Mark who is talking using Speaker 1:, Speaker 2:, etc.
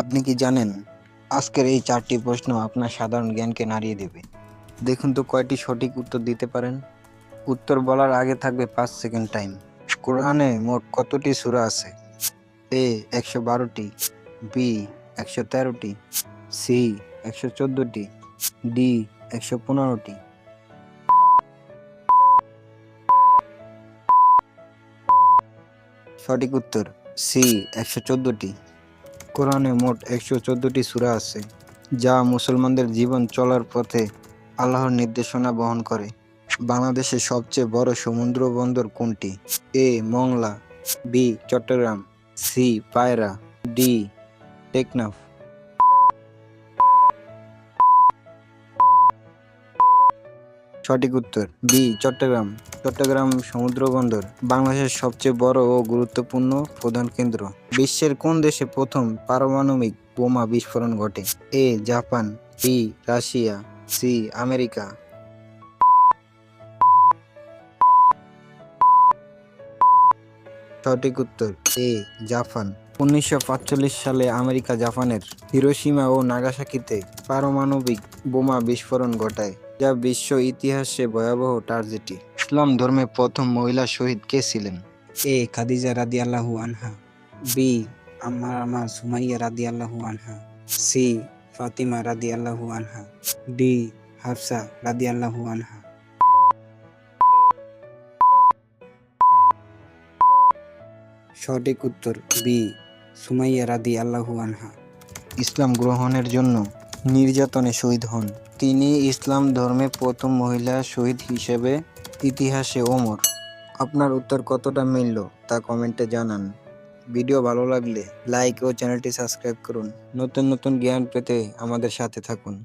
Speaker 1: আপনি কি জানেন? আজকের এই চারটি প্রশ্ন আপনার সাধারণ জ্ঞানকে নাড়িয়ে দেবে। দেখুন তো কয়টি সঠিক উত্তর দিতে পারেন। উত্তর বলার আগে থাকবে পাঁচ সেকেন্ড টাইম। কোরআনে মোট কতটি সূরা আছে? এ একশো বারোটি, বি একশো তেরোটি, সি একশো চোদ্দোটি, ডি একশো পনেরোটি। সঠিক উত্তর, সি একশো চোদ্দোটি। কোরআনে মোট একশো চোদ্দোটি সূরা আছে, যা মুসলমানদের জীবন চলার পথে আল্লাহর নির্দেশনা বহন করে। বাংলাদেশের সবচেয়ে বড় সমুদ্র বন্দর কোনটি? A, Mongla, B, Chattogram, C, Payra, D, Teknaf. সঠিক উত্তর বি চট্টগ্রাম। চট্টগ্রাম সমুদ্র বন্দর, বাংলাদেশের সবচেয়ে বড় ও গুরুত্বপূর্ণ প্রধান কেন্দ্র। বিশ্বের কোন দেশে প্রথম পারমাণবিক বোমা বিস্ফোরণ ঘটে? A Japan B Russia C America. সঠিক উত্তর এ জাপান। উনিশশো সালে আমেরিকা জাপানের হিরোশিমা ও নাগাসাকিতে পারমাণবিক বোমা বিস্ফোরণ ঘটায়। যা বিশ্ব ইতিহাসে ভয়াবহ ট্রাজেডি ইসলাম ধর্মে প্রথম মহিলা শহীদ কে ছিলেন? এ খাদিজা রাদি আল্লাহু আনহা, বি আমার আমা সুমাইয়া রাদি আল্লাহু আনহা, সি ফাতিমা রাদি আল্লাহু আনহা, ডি হাফসা রাদি আল্লাহু আনহা। সঠিক উত্তর, বি সুমাইয়া রাদি আল্লাহু আনহা। ইসলাম গ্রহণের জন্য নির্যাতনে শহীদ হন। তিনি ইসলাম ধর্মে প্রথম মহিলা শহীদ হিসেবে ইতিহাসে ওমর। আপনার উত্তর কতটা মিলল তা কমেন্টে জানান। ভিডিও ভালো লাগলে লাইক ও চ্যানেলটি সাবস্ক্রাইব করুন। নতুন নতুন জ্ঞান পেতে আমাদের সাথে থাকুন।